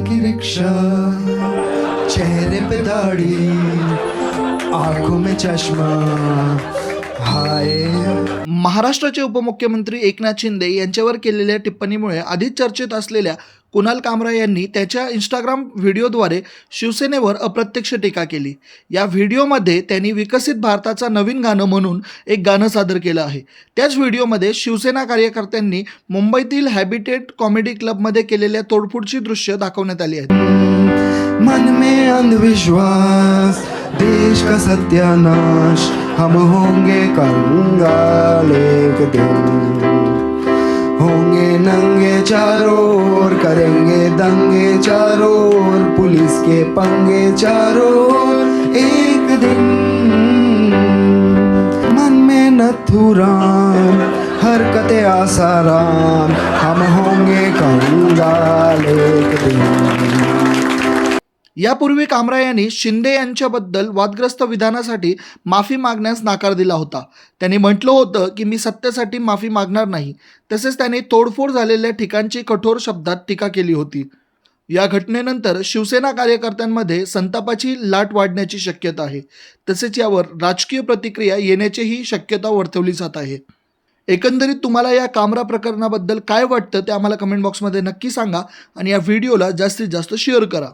की रिक्शा चेहरे पे दाढ़ी आंखों में चश्मा हाय। महाराष्ट्राचे उपमुख्यमंत्री एकनाथ शिंदे यांच्यावर केलेल्या टिप्पणीमुळे आधीच चर्चेत असलेल्या कुणाल कामरा यांनी त्याच्या इंस्टाग्राम व्हिडिओद्वारे शिवसेनेवर अप्रत्यक्ष टीका केली. या व्हिडिओमध्ये त्यांनी विकसित भारताचा नवीन गाणं म्हणून एक गाणं सादर केलं आहे. त्याच व्हिडिओमध्ये शिवसेना कार्यकर्त्यांनी मुंबईतील हॅबिटेट कॉमेडी क्लबमध्ये केलेल्या तोडफोडची दृश्य दाखवण्यात आली आहेत मन में अंधविश्वास देश का सत्यानाश हम होंगे कंगाल एक दिन. चारों करेंगे दंगे, चारों पुलिस के पंगे, चारों एक दिन। मन में नथुराम हरकते आसाराम हम होंगे कंगाल यापूर्वी कामरा यांनी शिंदे यांच्याबद्दल वादग्रस्त विधानासाठी माफी मागण्यास नकार दिला होता. त्यांनी म्हटलं होतं की मी सत्तेसाठी माफी मागणार नाही. तसेच त्यांनी तोडफोड झालेल्या ठिकाणची कठोर शब्दात टीका केली होती. या घटनेनंतर शिवसेना कार्यकर्त्यांमध्ये संतापाची लाट वाढण्याची शक्यता आहे. तसेच यावर राजकीय प्रतिक्रिया येण्याचीही शक्यता वर्तवली जात आहे. एकंदरीत तुम्हाला या कामरा प्रकरणाबद्दल काय वाटतं ते आम्हाला कमेंट बॉक्समध्ये नक्की सांगा आणि या व्हिडिओला जास्तीत जास्त शेअर करा.